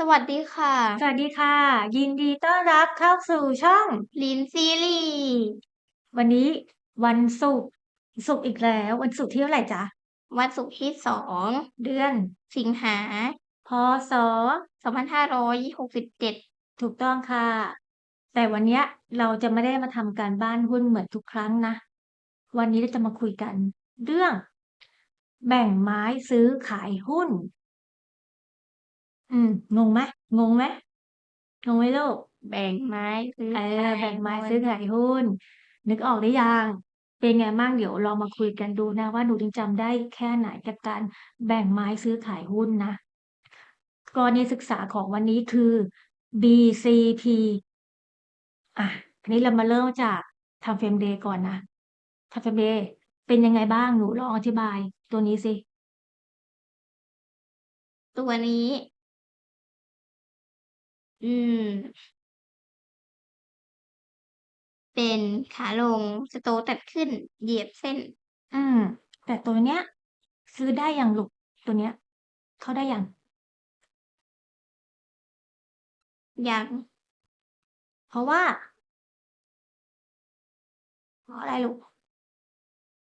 สวัสดีค่ะ สวัสดีค่ะ ยินดีต้อนรับเข้าสู่ช่องลินซีรีส์วันนี้วันศุกร์ศุกร์อีกแล้ว วันศุกร์ที่เท่าไหร่จ๊ะ วันศุกร์ที่สองเดือน สิงหา พศสองพันห้าร้อยหกสิบเจ็ดถูกต้องค่ะ แต่วันเนี้ยเราจะไม่ได้มาทำการบ้านหุ้นเหมือนทุกครั้งนะ วันนี้เราจะมาคุยกัน เรื่อง แบ่งไม้ซื้อขายหุ้น อืม งงไหมงงไหมงงไหมลูก แบ่งไม้ซื้อเออขายแบ่งไม้หุ้นซื้อขายหุ้น นึกออกหรือยัง เป็นไงบ้างเดี๋ยวลองมาคุยกันดูนะ ว่าหนูยังจำได้แค่ไหนกับการแบ่งไม้ซื้อขายหุ้นนะกรณีศึกษาของวันนี้คือ BCP อะทีนี้เรามาเริ่มจากทำเฟรมเดย์ก่อนนะทำเฟรมเดย์เป็นยังไงบ้างหนูลองอธิบายตัวนี้สิ ตัวนี้ อืม เป็นขาลงสโตตัดขึ้น เหยียบเส้น อืม แต่ตัวเนี้ย ซื้อได้อย่างลูกตัวเนี้ย เข้าได้อย่างยังเพราะว่า เพราะอะไรลูก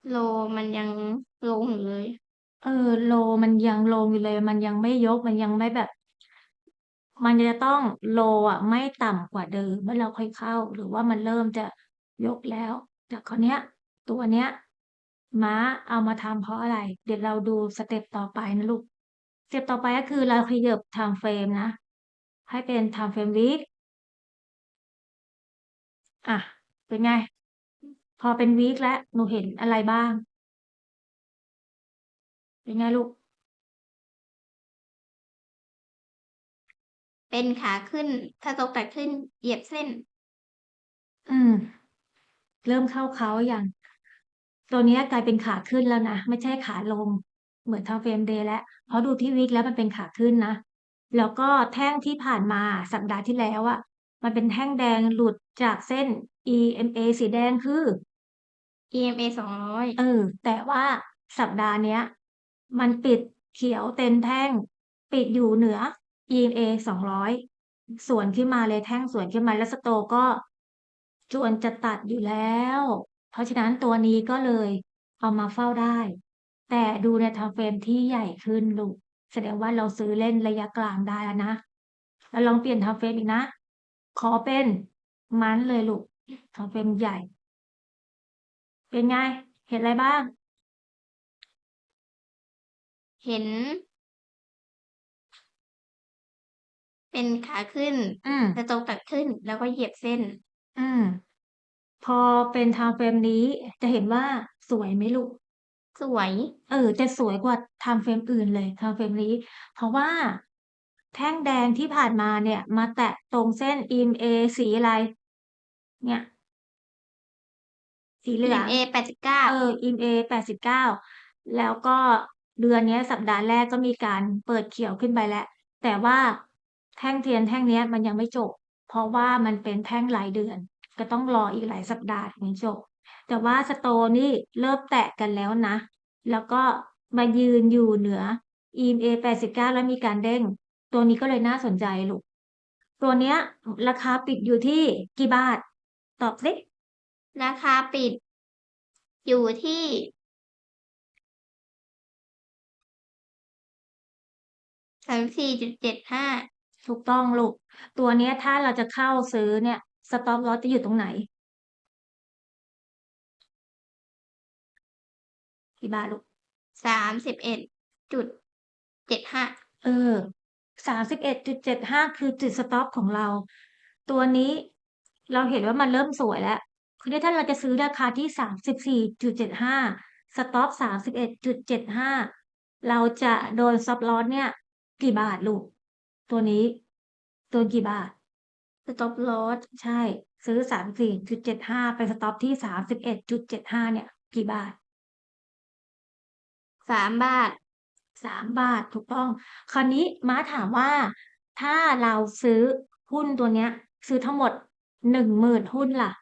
โลมันยังลงอยู่เลย เออ โลมันยังลงอยู่เลย มันยังไม่ยกมันยังไม่แบบ มันจะต้องโลอะไม่ต่ำกว่าเดิมเมื่อเราค่อยเข้า หรือว่ามันเริ่มจะยกแล้ว แต่คราวเนี้ย ตัวเนี้ย ม้าเอามาทำเพราะอะไร เดี๋ยวเราดูสเต็ปต่อไปนะลูกสเต็ปต่อไปก็คือเราขยับไทม์เฟรมนะ ให้เป็นไทม์เฟรมวีคอะ เป็นไง พอเป็นวีคแล้วหนูเห็นอะไรบ้าง เป็นไงลูก เป็นขาขึ้นสโตตัดขึ้น เหยียบเส้น อืม เริ่มเข้าเขาอย่าง ตัวเนี้ยกลายเป็นขาขึ้นแล้วนะ ไม่ใช่ขาลง เหมือนทำเฟรมเดย์แล้วเพราะดูที่วิกแล้วมันเป็นขาขึ้นนะ แล้วก็แท่งที่ผ่านมาสัปดาห์ที่แล้วอะมันเป็นแท่งแดงหลุดจากเส้น EMA สีแดงคือ EMA สองร้อยเออ แต่ว่าสัปดาห์เนี้ย มันปิดเขียวเต็มแท่ง ปิดอยู่เหนือ EMA สองร้อยส่วนขึ้นมาเลยแท่งส่วนขึ้นมาแล้วสโตก็จวนจะตัดอยู่แล้ว เพราะฉะนั้นตัวนี้ก็เลยเอามาเฝ้าได้ แต่ดูในทำเฟรมที่ใหญ่ขึ้นลูกแสดงว่าเราซื้อเล่นระยะกลางได้แล้วนะแล้วลองเปลี่ยนทำเฟรมอีกนะ ขอเป็นมันเลยลูกทำเฟรมใหญ่ เป็นไง เห็นอะไรบ้าง เห็น เป็นขาขึ้น อืม สโตตัดขึ้น แล้วก็เหยียบเส้น อืม พอเป็นไทม์เฟรมนี้จะเห็นว่าสวยไหมลูก สวย เออจะสวยกว่าไทม์เฟรมอื่นเลยไทม์เฟรมนี้ เพราะว่า แท่งแดงที่ผ่านมาเนี่ย มาแตะตรงเส้น EMA สีอะไร เนี่ย สีเหลือง EMA แปดสิบเก้าเออ EMA แปดสิบเก้าแล้วก็เดือนเนี้ยสัปดาห์แรกก็มีการเปิดเขียวขึ้นไปแล้ว แต่ว่า แท่งเทียนแท่งนี้มันยังไม่จบ เพราะว่ามันเป็นแท่งรายเดือน ก็ต้องรออีกหลายสัปดาห์ถึงจบ แต่ว่าสโตนี่เริ่มแตะกันแล้วนะ แล้วก็มายืนอยู่เหนือ EMA แปดสิบเก้าแล้วมีการเด้ง ตัวนี้ก็เลยน่าสนใจลูก ตัวเนี้ยราคาปิดอยู่ที่กี่บาท ตอบสิราคาปิด อยู่ที่สามสี่จุดเจ็ดห้า ถูกต้องลูก ตัวเนี้ยถ้าเราจะเข้าซื้อเนี่ยสต็อปลอสจะอยู่ตรงไหน กี่บาทลูกสามสิบเอ็ดจุดเจ็ดห้าเออสามสิบเอ็ดจุดเจ็ดห้าคือจุดสต็อปของเรา ตัวนี้เราเห็นว่ามันเริ่มสวยแล้ว คือถ้าเราจะซื้อราคาที่สามสิบสี่จุดเจ็ดห้าสต็อปสามสิบเอ็ดจุดเจ็ดห้าเราจะโดนซับลอสเนี่ย กี่บาทลูก ตัวนี้ ตัวกี่บาทสต็อปลอสใช่ ซื้อสามสี่จุดเจ็ดห้าไปสต็อปที่สามสิบเอ็ดจุดเจ็ดห้าเนี่ย กี่บาทสามบาทสามบาทถูกต้อง คราวนี้ม้าถามว่า ถ้าเราซื้อหุ้นตัวเนี้ย ซื้อทั้งหมดหนึ่งหมื่นหุ้นล่ะ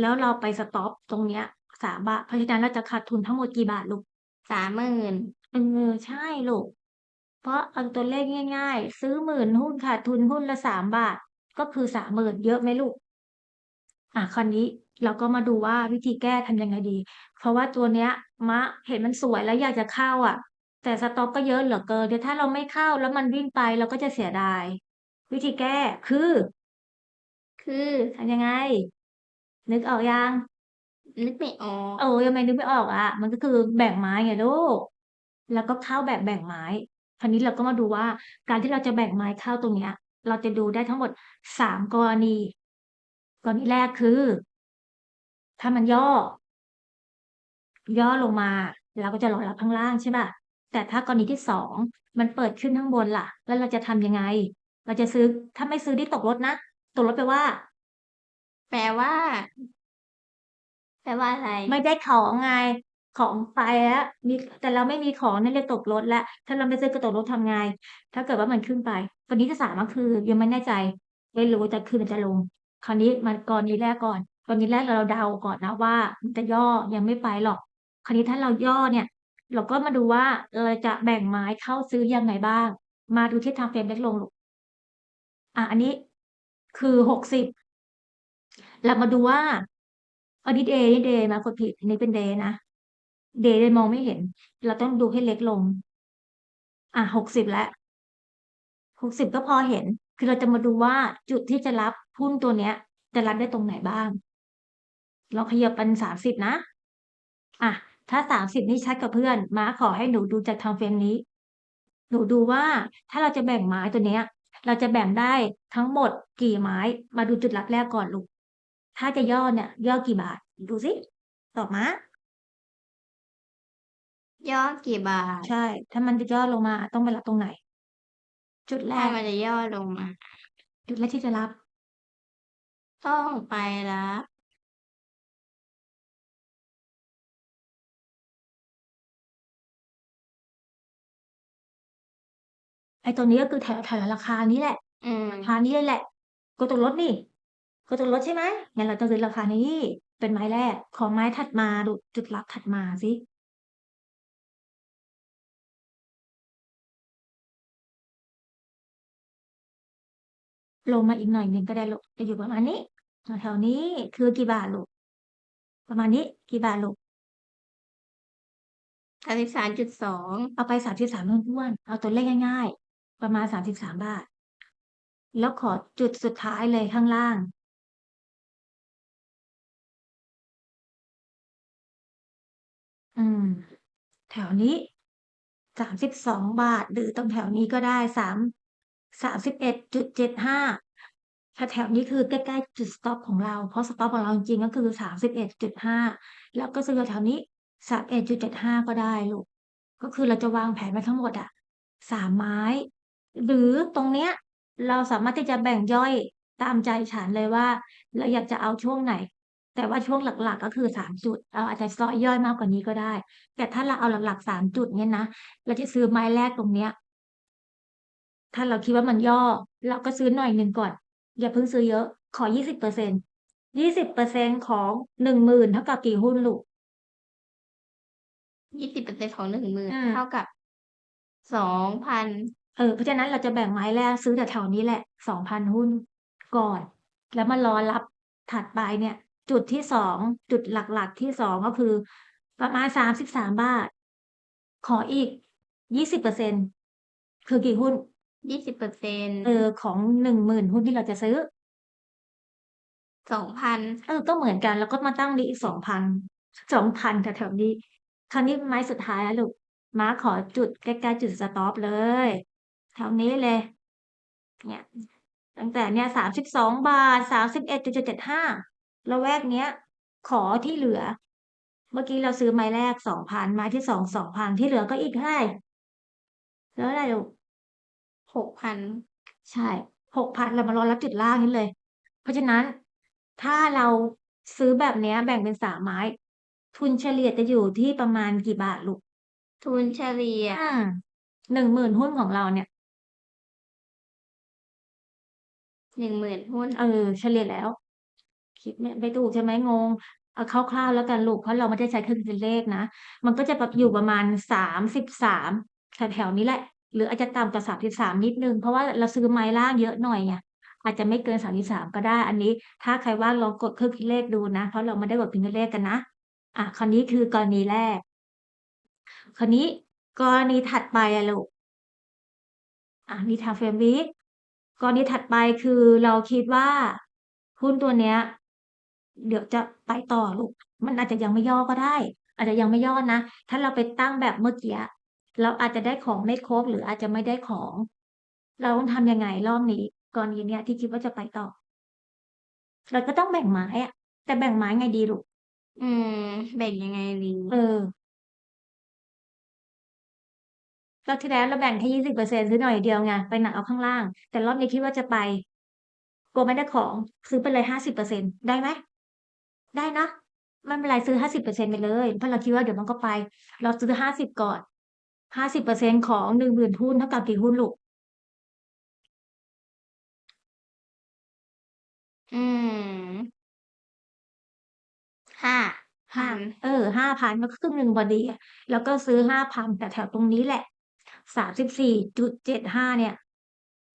แล้วเราไปสต็อปตรงเนี้ยสามบาท เพราะฉะนั้นเราจะขาดทุนทั้งหมดกี่บาทลูกสามหมื่นเออใช่ลูกเพ ราะเอาตัวเลขง่าย ๆ ซื้อ10,000หุ้นขาดทุนหุ้นละ3บาท ก็คือ30,000เยอะไหมลูก?อ่าคราวนี้เราก็มาดูว่าวิธีแก้ทำยังไงดี เพราะว่าตัวเนี้ย มะเห็นมันสวยแล้วอยากจะเข้าอะแต่สต็อกก็เยอะเหลือเกินเดี๋ยวถ้าเราไม่เข้าแล้วมันวิ่งไปเราก็จะเสียดาย วิธีแก้คือ คือทำยังไง นึกออกยัง?นึกไม่ออกเออทำไมนึกไม่ออกอะมันก็คือแบ่งไม้ไงลูกแล้วก็เข้าแบบแบ่งไม้ คราวนี้เราก็มาดูว่าการที่เราจะแบ่งไม้เข้าตรงเนี้ย เราจะดูได้ทั้งหมด3กรณี กรณีแรกคือ ถ้ามันย่อ ย่อลงมาเราก็จะรอรับข้างล่างใช่เปล่าแต่ถ้ากรณีที่2มันเปิดขึ้นข้างบนล่ะ แล้วเราจะทำยังไง?เราจะซื้อถ้าไม่ซื้อนี่ตกรถนะตกรถแปลว่า แปลว่า แปลว่าอะไร?ไม่ได้ของไง ของไปแล้วมีแต่เราไม่มีของนั่นเรียกตกรถแล้วถ้าเราไม่ซื้อก็ตกรถทำไง?ถ้าเกิดว่ามันขึ้นไปกรณีที่3ก็คือยังไม่แน่ใจไม่รู้จะขึ้นจะลง คราวนี้มากรณีแรกก่อนกรณีแรกเราเดาก่อนนะว่ามันจะย่อยังไม่ไปหรอก คราวนี้ถ้าเราย่อเนี่ย เราก็มาดูว่าเราจะแบ่งไม้เข้าซื้อยังไงบ้าง มาดูที่ Time frame เล็กลงลูกอ่าอันนี้คือ60เรามาดูว่าอันนี้ Day นี่ Day นะกดผิดอันนี้เป็น Day นะ Day เลยมองไม่เห็น เราต้องดูให้เล็กลง อ่า60แล้ว60ก็พอเห็น คือเราจะมาดูว่าจุดที่จะรับหุ้นตัวเนี้ย จะรับได้ตรงไหนบ้าง เราขยับเป็น30นะ อ่าถ้า30นี่ชัดกว่าเพื่อนม้าขอให้หนูดูจาก Time frame นี้ หนูดูว่าถ้าเราจะแบ่งไม้ตัวเนี้ย เราจะแบ่งได้ทั้งหมดกี่ไม้ มาดูจุดรับแรกก่อนลูก ถ้าจะย่อเนี่ย ย่อกี่บาท ดูสิ ต่อมา ย่อกี่บาท?ใช่ ถ้ามันจะย่อลงมาต้องไปรับตรงไหน?จุดแรถ้าก มันจะย่อลงมา จุดแรกที่จะรับ ต้องไปรับไอ้ตัวนี้ก็คือแถวแถวราคานี้แหละ อืมราคานี้เลยแหละกดตกรถนี่กดตกรถใช่ไหม?งั้นเราต้องซื้อราคานี้ เป็นไม้แรก ขอไม้ถัดมาลูกจุดรับถัดมาสิ ลงมาอีกหน่อยหนึ่งก็ได้ลูกจะอยู่ประมาณนี้แถวๆนี้คือกี่บาทลูก?ประมาณนี้กี่บาทลูก?33.2เอาไป33ถ้วนๆเอาตัวเลขง่าย ๆ ประมาณ33บาท แล้วขอจุดสุดท้ายเลยข้างล่าง อืม แถวนี้32บาทหรือตรงแถวนี้ก็ได้ 3 31.75แถวๆนี้คือใกล้ๆจุดสต็อปของเรา เพราะสต็อปของเราจริงๆก็คือ31.5แล้วก็ซื้อแถวนี้31.75ก็ได้ลูก ก็คือเราจะวางแผนไว้ทั้งหมดอะ3ไม้ หรือตรงเนี้ย เราสามารถที่จะแบ่งย่อยตามใจฉันเลยว่า เราอยากจะเอาช่วงไหน แต่ว่าช่วงหลักๆ ก็คือ3จุดเราอาจจะซอยย่อยมากกว่านี้ก็ได้ แต่ถ้าเราเอาหลักๆ3จุดเนี่ยนะเราจะซื้อไม้แรกตรงเนี้ย ถ้าเราคิดว่ามันย่อ เราก็ซื้อหน่อยหนึ่งก่อน อย่าเพิ่งซื้อเยอะ ขอ20% 20%ของ10,000เท่ากับกี่หุ้นลูก?20%ของ10,000อืมเท่ากับ2,000เออเพราะฉะนั้นเราจะแบ่งไม้แรกซื้อแถวๆนี้แหละ2,000หุ้นก่อน แล้วมารอรับถัดไปเนี่ย จุดที่2จุดหลักๆที่2ก็คือ ประมาณ33บาท ขออีก20%คือกี่หุ้น? 20%เออของ10,000หุ้นที่เราจะซื้อ2,000เออก็เหมือนกัน แล้วก็มาตั้งนี้อีก2,000 2,000แถวๆนี้ คราวนี้ไม้สุดท้ายแล้วลูกม้าขอจุดใกล้ๆจุดสต็อปเลยแถวนี้เลย เนี่ย ตั้งแต่เนี่ย32บาท31.75ละแวกเนี้ย ขอที่เหลือ เมื่อกี้เราซื้อไม้แรก2,000ไม้ที่2 2,000ที่เหลือก็อีกเท่าไร?เหลือเท่าไรลูก? 6,000ใช่6,000เรามารอรับจุดล่างนี้เลย เพราะฉะนั้นถ้าเราซื้อแบบเนี้ยแบ่งเป็น3ไม้ ทุนเฉลี่ยจะอยู่ที่ประมาณกี่บาทลูก?ทุนเฉลี่ยอืม10,000หุ้นของเราเนี่ย10,000หุ้น เออ เฉลี่ยแล้ว คิดไม่ไม่ถูกใช่ไหมงง เอาคร่าวๆแล้วกันลูก เพราะเราไม่ได้ใช้เครื่องคิดเลขนะ มันก็จะแบบอยู่ประมาณ33แถวๆนี้แหละ หรืออาจจะต่ำกว่าสามสิบสามนิดนึง เพราะว่าเราซื้อไม้ล่างเยอะหน่อยไงอาจจะไม่เกินสามสิบสามก็ได้ อันนี้ ถ้าใครว่างลองกดเครื่องคิดเลขดูนะ เพราะเราไม่ได้กดเครื่องคิดเลขกันนะ อะคราวนี้คือกรณีแรก คราวนี้กรณีถัดไปอะลูกอะนี่ทางเฟรมวิกกรณีถัดไปคือเราคิดว่าหุ้นตัวเนี้ย เดี๋ยวจะไปต่อลูก มันอาจจะยังไม่ย่อก็ได้ อาจจะยังไม่ย่อนะ ถ้าเราไปตั้งแบบเมื่อกี้ เราอาจจะได้ของไม่ครบหรืออาจจะไม่ได้ของ เราต้องทำยังไงรอบนี้กรณีเนี้ยที่คิดว่าจะไปต่อ เราก็ต้องแบ่งไม้อะแต่แบ่งไม้ไงดีลูกอืม แบ่งยังไงดีเออรอบที่แล้วเราแบ่งแค่ยี่สิบเปอร์เซ็นซื้อหน่อยเดียวไงไปหนักเอาข้างล่าง แต่รอบนี้คิดว่าจะไปกลัวไม่ได้ของซื้อไปเลยห้าสิบเปอร์เซ็นได้ไหมได้นะไม่เป็นไรซื้อห้าสิบเปอร์เซ็นไปเลยเพราะเราคิดว่าเดี๋ยวมันก็ไป เราซื้อห้าสิบก่อน ห้าสิบเปอร์เซ็นของหนึ่งหมื่นหุ้นเท่ากับกี่หุ้นลูก อืมห้าห้าพันเออห้าพันมันก็ครึ่งหนึ่งพอดีอะแล้วก็ซื้อห้าพันแต่แถวตรงนี้แหละสามสิบสี่จุดเจ็ดห้าเนี่ย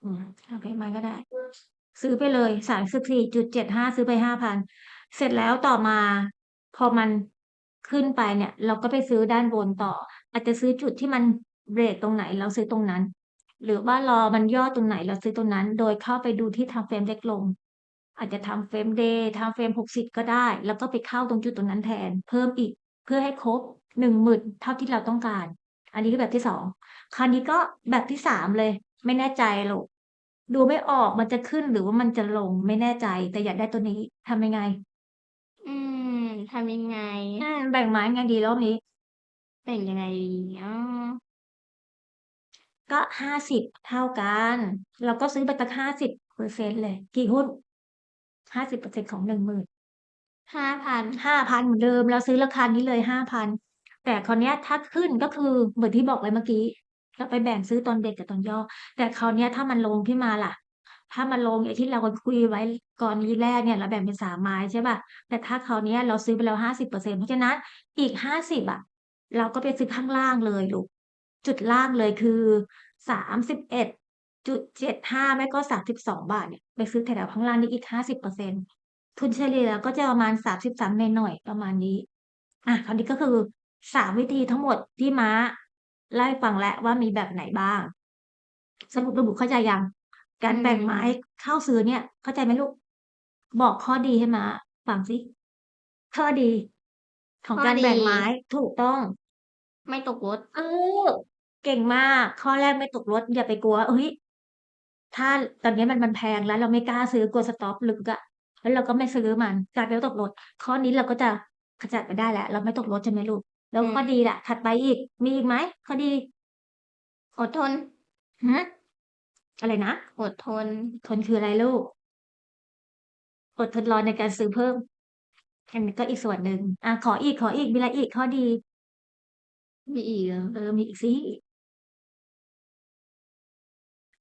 อืมโอเคมันก็ได้ ซื้อไปเลยสามสิบสี่จุดเจ็ดห้าซื้อไปห้าพันเสร็จแล้วต่อมา พอมันขึ้นไปเนี่ย เราก็ไปซื้อด้านบนต่อ อาจจะซื้อจุดที่มันเบรกตรงไหนเราซื้อตรงนั้น หรือว่ารอมันย่อตรงไหนเราซื้อตรงนั้น โดยเข้าไปดูที่ทำเฟรมเล็กลง อาจจะทำเฟรมเดย์ทำเฟรมหกสิบก็ได้ แล้วก็ไปเข้าตรงจุดตรงนั้นแทน เพิ่มอีกเพื่อให้ครบหนึ่งหมื่นเท่าที่เราต้องการ อันนี้คือแบบที่สองคราวนี้ก็แบบที่สามเลย ไม่แน่ใจหรอกดูไม่ออกมันจะขึ้นหรือว่ามันจะลงไม่แน่ใจ แต่อยากได้ตัวนี้ทำยังไง อืมทำยังไงอืมแบ่งไม้ไงดีรอบนี้ แบ่งยังไงดีอ๋อก็ห้าสิบเท่ากัน เราก็ซื้อไปตั้งห้าสิบเปอร์เซ็นเลย กี่หุ้นห้าสิบเปอร์เซ็นของหนึ่งหมื่นห้าพันห้าพันเหมือนเดิม เราซื้อราคานี้เลยห้าพันแต่คราวเนี้ยถ้าขึ้นก็คือเหมือนที่บอกไว้เมื่อกี้เราไปแบ่งซื้อตอนเด็กกับตอนย่อ แต่คราวเนี้ยถ้ามันลงขึ้นมาล่ะ ถ้ามันลงอย่างที่เราคุยไว้ก่อนนี้แรกเนี่ย เราแบ่งเป็นสามไม้ใช่ป่ะแต่ถ้าคราวเนี้ยเราซื้อไปแล้วห้าสิบเปอร์เซ็นเพราะฉะนั้นอีกห้าสิบอะ เราก็ไปซื้อข้างล่างเลยลูก จุดล่างเลยคือสามสิบเอ็ดจุดเจ็ดห้าไม่ก็สามสิบสองบาทเนี่ยไปซื้อแถวๆข้างล่างนี่อีกห้าสิบเปอร์เซ็นทุนเฉลี่ยก็จะประมาณสามสิบสามหน่อยๆประมาณนี้ อะคราวนี้ก็คือสามวิธีทั้งหมดที่ม้าไล่าให้ฟังแล้วว่ามีแบบไหนบ้าง สรุประบุเข้าใจยัง การแบ่งไม้เข้าซื้อเนี่ย เข้าใจไหมลูก บอกข้อดีให้ม้าฟังสิข้อดี ของการแบ่งไม้ถูกต้อง ไม่ตกรถ เออ เก่งมาก ข้อแรกไม่ตกรถ อย่าไปกลัว เฮ้ย ถ้าตอนนี้มันมันแพงแล้ว เราไม่กล้าซื้อกลัวสต็อปลึกอะแล้วเราก็ไม่ซื้อมันกลายเป็นว่าตกรถ ข้อนี้เราก็จะขจัดไปได้แล้วเราไม่ตกรถใช่ไหมลูก แล้วอืม ข้อดีล่ะ ถัดไปอีก มีอีกไหมข้อดีอดทน ฮะอะไรนะ อดทน ทนคืออะไรลูก อดทนรอในการซื้อเพิ่ม อันนี้ก็อีกส่วนหนึ่ง อะขออีกขออีกมีอะไรอีกข้อดี มีอีกเหรอเออ มีอีกสิ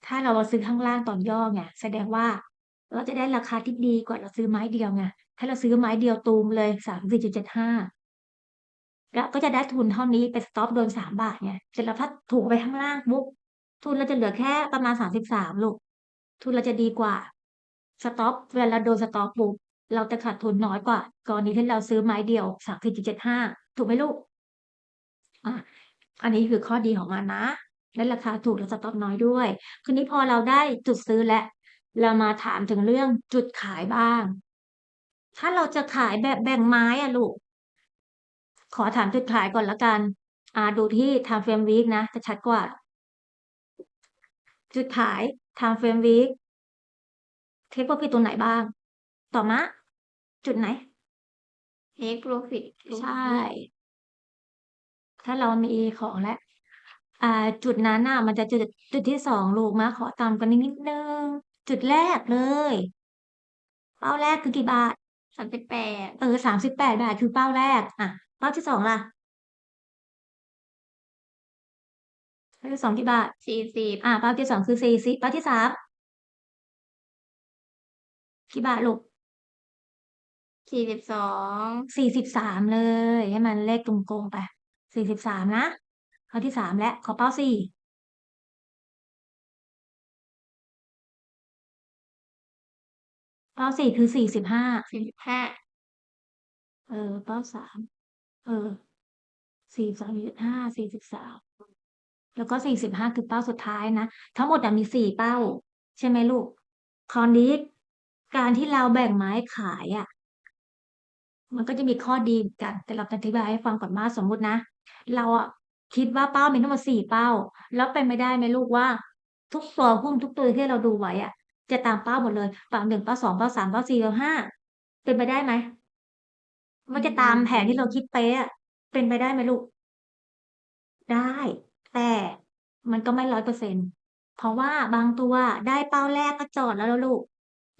ถ้าเราซื้อข้างล่างตอนย่อไงแสดงว่า เราจะได้ราคาที่ดีกว่าเราซื้อไม้เดียวไงถ้าเราซื้อไม้เดียวตูมเลยสามสี่จุดเจ็ดห้าแล้วก็จะได้ทุนเท่านี้ไปสต็อปโดนสามบาทไงเสร็จแล้วถ้าถูกไปข้างล่างปุ๊บทุนเราจะเหลือแค่ประมาณสามสิบสามลูก ทุนเราจะดีกว่าสต็อปเวลาเราโดนสต็อปปุ๊บเราจะขาดทุนน้อยกว่า กรณีที่เราซื้อไม้เดียวสามสี่จุดเจ็ดห้าถูกไหมลูก อะอันนี้คือข้อดีของมันนะและราคาถูกและสต็อปน้อยด้วย คืนนี้พอเราได้จุดซื้อและ เรามาถามถึงเรื่องจุดขายบ้าง ถ้าเราจะขายแบบแบ่งไม้อะลูก ขอถามจุดขายก่อนละกัน อ่าดูที่ time frame week นะ จะชัดกว่า จุดขาย time frame week เทคโปรฟิตตัวไหนบ้าง ต่อมา จุดไหน take profit ใช่ ถ้าเรามีของแล้วอ่า จุดนั้นน่ะ มันจะจุดจุดที่สองลูกมาขอตามกันนิดนึง จุดแรกเลยเป้าแรกคือกี่บาทสามสิบแปดเออสามสิบแปดบาทคือเป้าแรก อะ เป้าที่สองล่ะเป้าที่สองกี่บาทสี่สิบอะเป้าที่สองคือสี่สิบเป้าที่สามกี่บาทลูกสี่สิบสองสี่สิบสามเลย ให้มันเลขตรงๆไป สี่สิบสามนะข้อที่สามและขอเป้าสี่เป้าสี่คือสี่สิบห้าสี่สิบห้าเออ เป้าสามเออสี่สามสิบห้าสี่สิบสามแล้วก็สี่สิบห้าคือเป้าสุดท้ายนะ ทั้งหมดมีสี่เป้า ใช่ไหมลูกคราวนี้การที่เราแบ่งไม้ขายอะ่ะ มันก็จะมีข้อดีกัน แต่เราจะอธิบายให้ฟังก่อนว่าสมมุตินะ เราอะคิดว่าเป้ามีทั้งหมดสี่เป้า แล้วเป็นไปได้ไหมลูกว่า ทุกตัวหุ้นทุกตัวที่เราดูไว้อะจะตามเป้าหมดเลยเป้าหนึ่งเป้าสองเป้าสามเป้าสี่เป้าห้าเป็นไปได้ไหมมันจะตามแผนที่เราคิดเป๊ะอะเป็นไปได้ไหมลูก ได้ แต่มันก็ไม่ร้อยเปอร์เซ็นเพราะว่าบางตัวได้เป้าแรกก็จอดแล้วลูก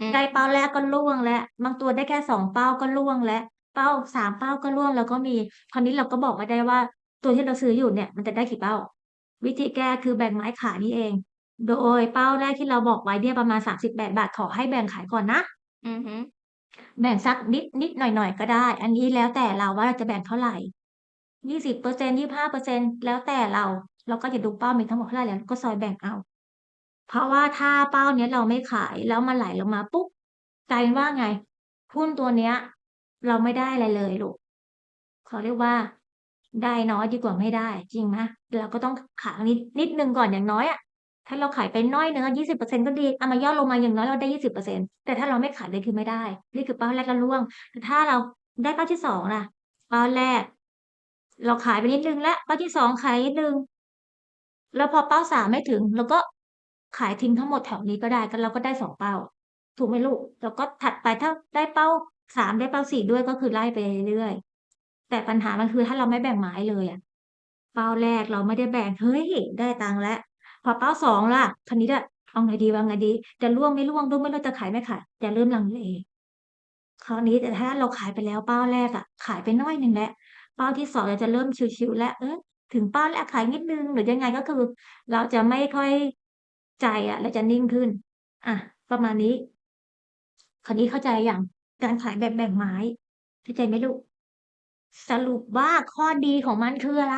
อืมได้เป้าแรกก็ล่วงแล้วบางตัวได้แค่สองเป้าก็ล่วงแล้ว เป้าสามเป้าก็ล่วงแล้วก็มีคราวนี้เราก็บอกไม่ได้ว่า ตัวที่เราซื้ออยู่เนี่ย มันจะได้กี่เป้า วิธีแก้คือแบ่งไม้ขายนี่เอง โดยเป้าแรกที่เราบอกไว้เนี่ยประมาณสามสิบแปดบาทขอให้แบ่งขายก่อนนะอือฮึแบ่งสักนิดนิดหน่อยหน่อยก็ได้ อันนี้แล้วแต่เราว่าเราจะแบ่งเท่าไหร่ยี่สิบเปอร์เซ็นยี่ห้าเปอร์เซ็นแล้วแต่เราเราก็จะดูเป้ามีทั้งหมดเท่าไหร่แล้วก็ซอยแบ่งเอา เพราะว่าถ้าเป้าเนี้ยเราไม่ขายแล้วมันไหลลงมาปุ๊บกลายเป็นว่าไงหุ้นตัวเนี้ย เราไม่ได้อะไรเลยลูกเขาเรียกว่า ได้น้อยดีกว่าไม่ได้ จริงไหมเราก็ต้องขายนิดนิดนึงก่อนอย่างน้อยอะถ้าเราขายไปน้อยเนื้อยี่สิบเปอร์เซ็นก็ดีเอามาย่อลงมาอย่างน้อยเราได้ยี่สิบเปอร์เซ็นแต่ถ้าเราไม่ขายเลยคือไม่ได้ นี่คือเป้าแรกก็ล่วง แต่ถ้าเราได้เป้าที่สองล่ะ เป้าแรก เราขายไปนิดนึงแล้วเป้าที่สองขายนิดนึง แล้วพอเป้าสามไม่ถึงเราก็ขายทิ้งทั้งหมดแถวนี้ก็ได้ก็เราก็ได้สองเป้า ถูกไหมลูก แล้วก็ถัดไปถ้าได้เป้า สามได้เป้าสี่ด้วยก็คือไล่ไปเรื่อยแต่ปัญหามันคือถ้าเราไม่แบ่งไม้เลยอะเป้าแรกเราไม่ได้แบ่งเฮ้ยได้ตังค์แล้วพอเป้าสองล่ะคันนี้อะเอาไงดีวางไงดี จะล่วงไม่ล่วงล่วงไม่ล่วงจะขายไม่ขายจะเริ่มลังเลคราวนี้แต่ถ้าเราขายไปแล้วเป้าแรกอะขายไปน้อยหนึ่งแล้วเป้าที่สองเราจะเริ่มชิวๆแล้วเออถึงเป้าแรกขายนิดนึงหรือยังไงก็คือ เราจะไม่ค่อยใจอะเราจะนิ่งขึ้น อะ ประมาณนี้ คราวนี้เข้าใจอย่าง การขายแบบแบ่งไม้เข้าใจไหมลูกสรุปว่าข้อดีของมันคืออะไร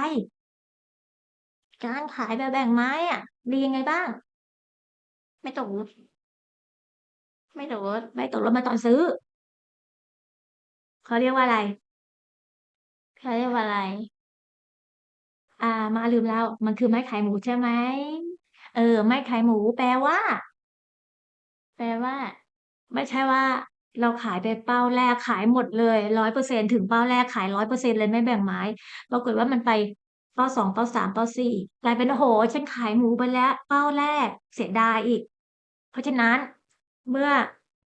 การขายแบบแบ่งไม้อะ ดียังไงบ้าง ไม่ตกรถไม่ตกรถไม่ตกลงมาตอนซื้อเขาเรียกว่าอะไรเขาเรียกว่าอะไร อ่า มาลืมแล้ว มันคือไม้ขายหมูใช่ไหมเออ ไม้ขายหมูแปลว่า แปลว่า ไม่ใช่ว่า เราขายไปเป้าแรกขายหมดเลยร้อยเปอร์เซ็นถึงเป้าแรกขายร้อยเปอร์เซ็นเลยไม่แบ่งไม้ปรากฏว่ามันไปเป้าสองเป้าสามเป้าสี่กลายเป็นโอ้โหฉันขายหมูไปแล้ว เป้าแรกเสียดายอีก เพราะฉะนั้นเมื่อ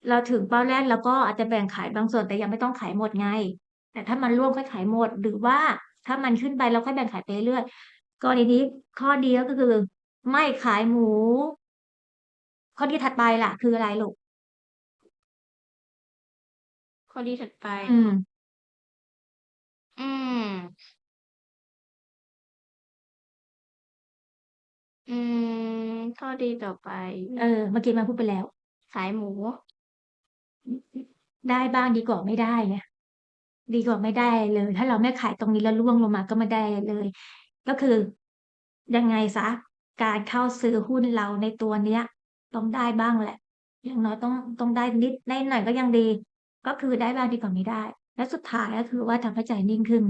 เราถึงเป้าแรกเราก็อาจจะแบ่งขายบางส่วนแต่ยังไม่ต้องขายหมดไง แต่ถ้ามันร่วงค่อยขายหมดหรือว่าถ้ามันขึ้นไปเราค่อยแบ่งขายไปเรื่อยกรณีนี้ข้อดีก็คือ ไม่ขายหมู ข้อดีถัดไปล่ะ คืออะไรลูก ข้อดีถัดไป อืม อืม อืม ข้อดีต่อไปเออ เมื่อกี้มาพูดไปแล้ว ขายหมู ได้บ้างดีกว่าไม่ได้ไงดีกว่าไม่ได้เลย ถ้าเราไม่ขายตรงนี้แล้วร่วงลงมาก็ไม่ได้เลย ก็คือยังไงซะการเข้าซื้อหุ้นเราในตัวเนี้ย ต้องได้บ้างแหละ อย่างน้อยต้องต้องได้นิดได้หน่อยก็ยังดี ก็คือได้บ้างดีกว่าไม่ได้ และสุดท้ายก็คือว่าทำให้ใจนิ่งขึ้น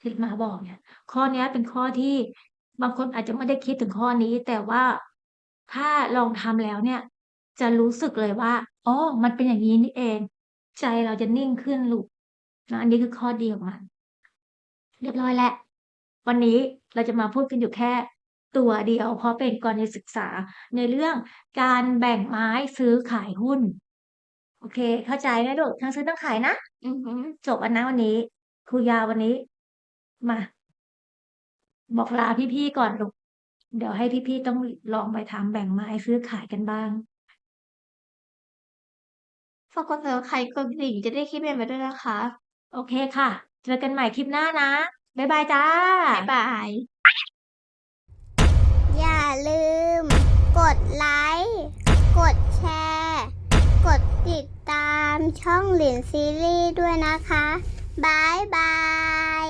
ที่มาบอกเนี่ย ข้อนี้เป็นข้อที่บางคนอาจจะไม่ได้คิดถึงข้อนี้ แต่ว่าถ้าลองทำแล้วเนี่ย จะรู้สึกเลยว่าอ๋อมันเป็นอย่างนี้นี่เอง ใจเราจะนิ่งขึ้นลูกนะอันนี้คือข้อดีของมันเรียบร้อยแล้ววันนี้เราจะมาพูดกันอยู่แค่ตัวเดียวเพราะเป็นกรณีศึกษาในเรื่องการแบ่งไม้ซื้อขายหุ้น อเค เข้าใจไหมลูกทั้งซื้อทั้งขายนะอือฮึจบอันนะวันนี้ครูยาวันนี้ มา บอกลาพี่ๆก่อนลูกเดี๋ยวให้พี่ๆต้องลองไปทำแบ่งไม้ซื้อขายกันบ้างฝากกด subscribe กดกระดิ่งจะได้คลิปใหม่ๆด้วยนะคะ โอเคค่ะ เจอกันใหม่คลิปหน้านะ บ๊ายบายจ้า บ๊ายบาย อย่าลืม กดไลค์ กดแชร์กด ติดตามช่องหลินซีรีส์ด้วยนะคะบายบาย